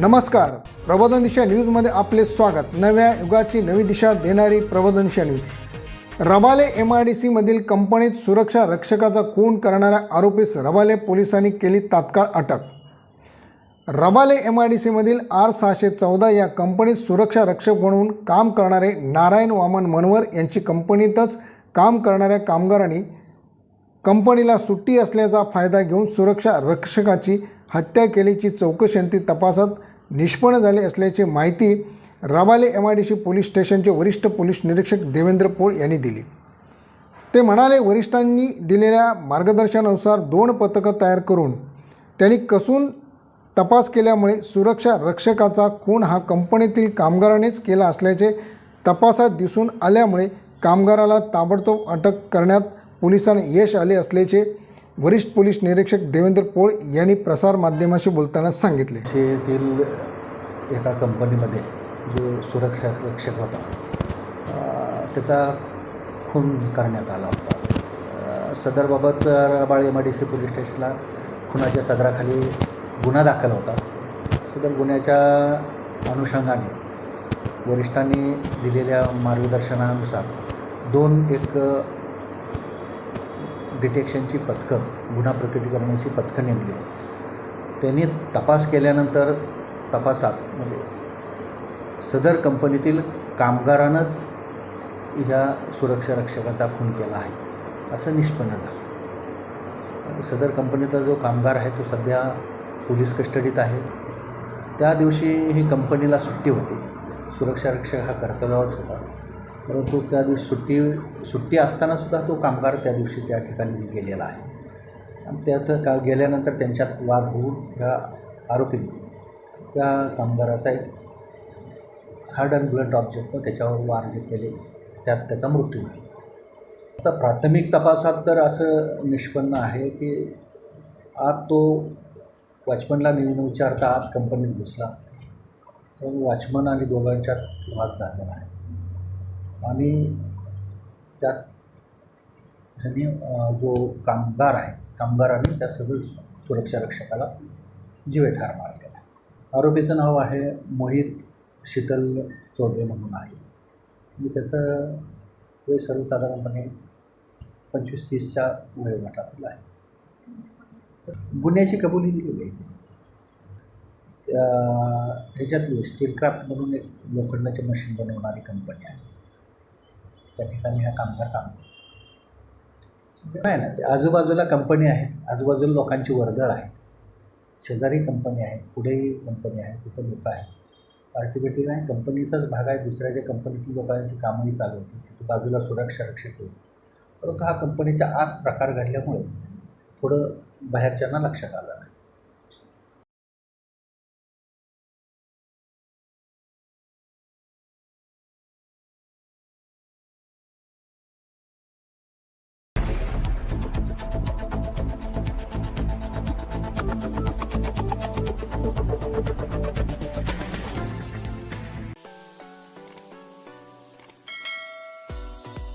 नमस्कार. प्रबोधन दिशा न्यूजमध्ये आपले स्वागत. नव्या युगाची नवी दिशा देणारी Prabodhan Disha news. Rabale M I D सीमधील कंपनीत सुरक्षा रक्षकाचा खून करणाऱ्या आरोपीस रबाले पोलिसांनी केली तात्काळ अटक. रबाले एम आय डी सीमधील आर सहाशे चौदा या कंपनीत सुरक्षा रक्षक म्हणून काम करणारे नारायण वामन मनवर यांची कंपनीतच काम करणाऱ्या कामगारांनी कंपनीला सुट्टी असल्याचा फायदा घेऊन सुरक्षा रक्षकाची हत्या केल्याची चौकशी तपासात निष्पन्न झाले असल्याची माहिती Rabale M I D C police स्टेशनचे वरिष्ठ पोलीस निरीक्षक देवेंद्र पोळ यांनी दिली. ते म्हणाले वरिष्ठांनी दिलेल्या मार्गदर्शनानुसार दोन पथकं तयार करून त्यांनी कसून तपास केल्यामुळे सुरक्षा रक्षकाचा खून हा कंपनीतील कामगारानेच केला असल्याचे तपासात दिसून आल्यामुळे कामगाराला ताबडतोब अटक करण्यात पोलिसांना यश आले असल्याचे वरिष्ठ पोलीस निरीक्षक देवेंद्र पोळ यांनी प्रसारमाध्यमाशी बोलताना सांगितले. येथील एका कंपनीमध्ये जो सुरक्षा रक्षक होता त्याचा खून करण्यात आला होता. सदरबाबत Rabale M D C police स्टेशनला खुनाच्या सदराखाली गुन्हा दाखल होता. सदर गुन्ह्याच्या अनुषंगाने वरिष्ठांनी दिलेल्या मार्गदर्शनानुसार दोन एक डिटेक्शनची पथकं गुन्हा प्रकटीकरणाची पथकं नेमली. त्यांनी तपास केल्यानंतर तपासात म्हणजे सदर कंपनीतील कामगारानंच ह्या सुरक्षा रक्षकाचा खून केला आहे असं निष्पन्न झालं. सदर कंपनीचा जो कामगार आहे तो सध्या पोलीस कस्टडीत आहे. त्या दिवशी ही कंपनीला सुट्टी होती. सुरक्षा रक्षक हा कर्तव्यावरच होता. परंतु त्या दिवशी सुट्टी सुट्टी असतानासुद्धा तो कामगार त्या दिवशी त्या ठिकाणी गेलेला आहे. आणि त्यात का गेल्यानंतर त्यांच्यात वाद होऊन ह्या आरोपींनी. त्या कामगाराचा एक हार्ड अँड ब्लड ऑब्जेक्टनं त्याच्यावर वार जे केले त्यात त्याचा मृत्यू झाला. आता प्राथमिक तपासात तर असं निष्पन्न आहे की आत तो वॉचमनला नेऊन विचारता आत कंपनीत घुसला. तर वॉचमन आणि दोघांच्यात वाद झालेला आहे. आणि त्यात ह्यांनी जो कामगार आहे कामगारांनी त्या सिव्हिल सुरक्षा रक्षकाला जीवेठार मारलेला आहे. आरोपीचं नाव आहे मोहित शीतल चौबे म्हणून आहे. आणि त्याचं वय सर्वसाधारणपणे पंचवीस तीसच्या वयोगटातील आहे. गुन्ह्याची कबुली दिलेली आहे ह्याच्यातली स्टीलक्राफ्ट म्हणून एक लोखंडाचे मशीन बनवणारी कंपनी आहे. त्या ठिकाणी हा कामगार काम करतो. नाही ना ते आजूबाजूला कंपनी आहे आजूबाजूला लोकांची वर्दळ आहे. शेजारी कंपनी आहे पुढेही कंपनी आहे तिथं लोक आहेत. पार्टिबिटी नाही कंपनीचाच भाग आहे दुसऱ्याच्या कंपनीतील लोकांची कामंही चालू होती. तिथं बाजूला सुरक्षा रक्षक होईल परंतु हा कंपनीच्या आत प्रकार घडल्यामुळे थोडं बाहेरच्यांना लक्षात आलं नाही.